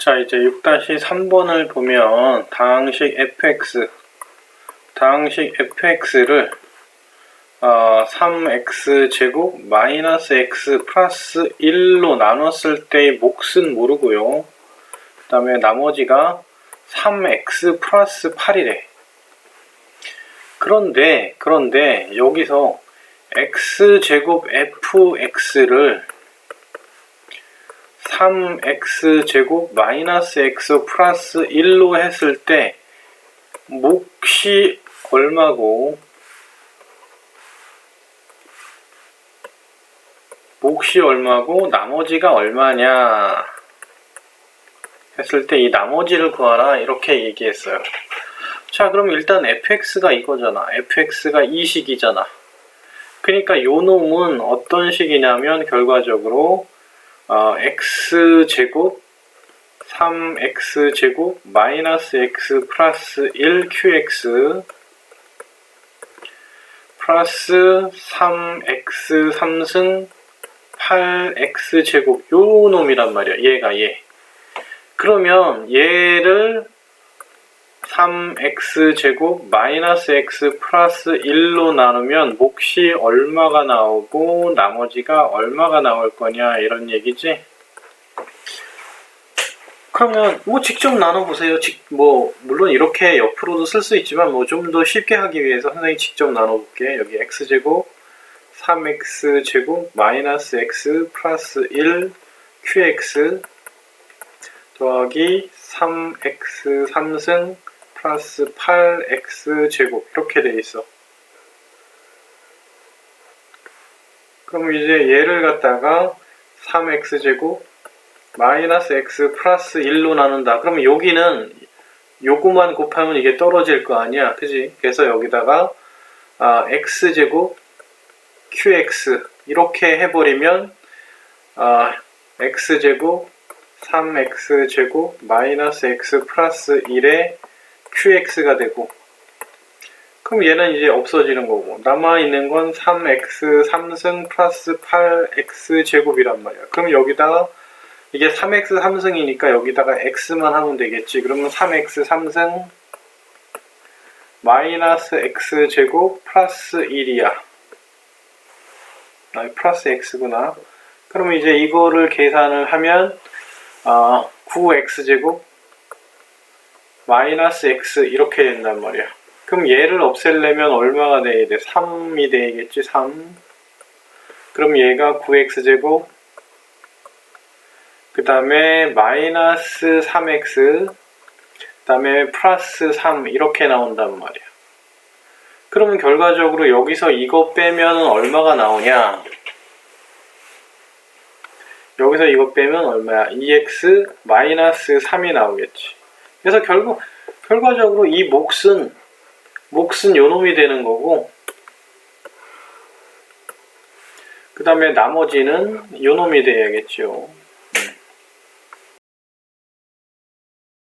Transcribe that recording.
자, 이제 6-3번을 보면 다항식 fx, 다항식 fx를 어, 3x 제곱 마이너스 x 플러스 1로 나눴을 때의 몫은 모르고요. 그 다음에 나머지가 3x 플러스 8이래. 그런데, 그런데 여기서 x 제곱 fx를 3x 제곱 마이너스 x 플러스 1로 했을 때 몫이 얼마고 몫이 얼마고 나머지가 얼마냐 했을 때 이 나머지를 구하라 이렇게 얘기했어요. 자 그럼 일단 fx가 이거잖아. fx가 이 식이잖아. 그러니까 요 놈은 어떤 식이냐면 결과적으로 어, x 제곱 3x 제곱 마이너스 x 플러스 1 qx 플러스 3x 3승 8x 제곱 요 놈이란 말이야. 얘가 얘. 그러면 얘를 3x 제곱 마이너스 x 플러스 1로 나누면 몫이 얼마가 나오고 나머지가 얼마가 나올 거냐 이런 얘기지. 그러면 뭐 직접 나눠보세요. 직, 뭐 물론 이렇게 옆으로도 쓸 수 있지만 뭐 좀 더 쉽게 하기 위해서 선생님 직접 나눠볼게. 여기 x 제곱 3x 제곱 마이너스 x 플러스 1 qx 더하기 3x 3승 플러스 8x 제곱 이렇게 돼 있어. 그럼 이제 얘를 갖다가 3x 제곱 마이너스 x 플러스 1로 나눈다. 그러면 여기는 요거만 곱하면 이게 떨어질 거 아니야. 그지? 그래서 여기다가 아, x 제곱 qx 이렇게 해버리면 아, x 제곱 3x 제곱 마이너스 x 플러스 1에 qx가 되고 그럼 얘는 이제 없어지는 거고 남아있는 건 3x 3승 플러스 8x 제곱이란 말이야. 그럼 여기다가 이게 3x 3승이니까 여기다가 x만 하면 되겠지. 그러면 3x 3승 마이너스 x 제곱 플러스 1이야. 아 플러스 x구나. 그러면 이제 이거를 계산을 하면 아, 9x 제곱 마이너스 x 이렇게 된단 말이야. 그럼 얘를 없애려면 얼마가 돼야 돼? 3이 되겠지, 3. 그럼 얘가 9x 제곱 그 다음에 마이너스 3x 그 다음에 플러스 3 이렇게 나온단 말이야. 그러면 결과적으로 여기서 이거 빼면 얼마가 나오냐? 여기서 이거 빼면 얼마야? 2x 마이너스 3이 나오겠지. 그래서 결국 결과적으로 이 몫은 몫은 요놈이 되는 거고 그 다음에 나머지는 요놈이 돼야겠죠.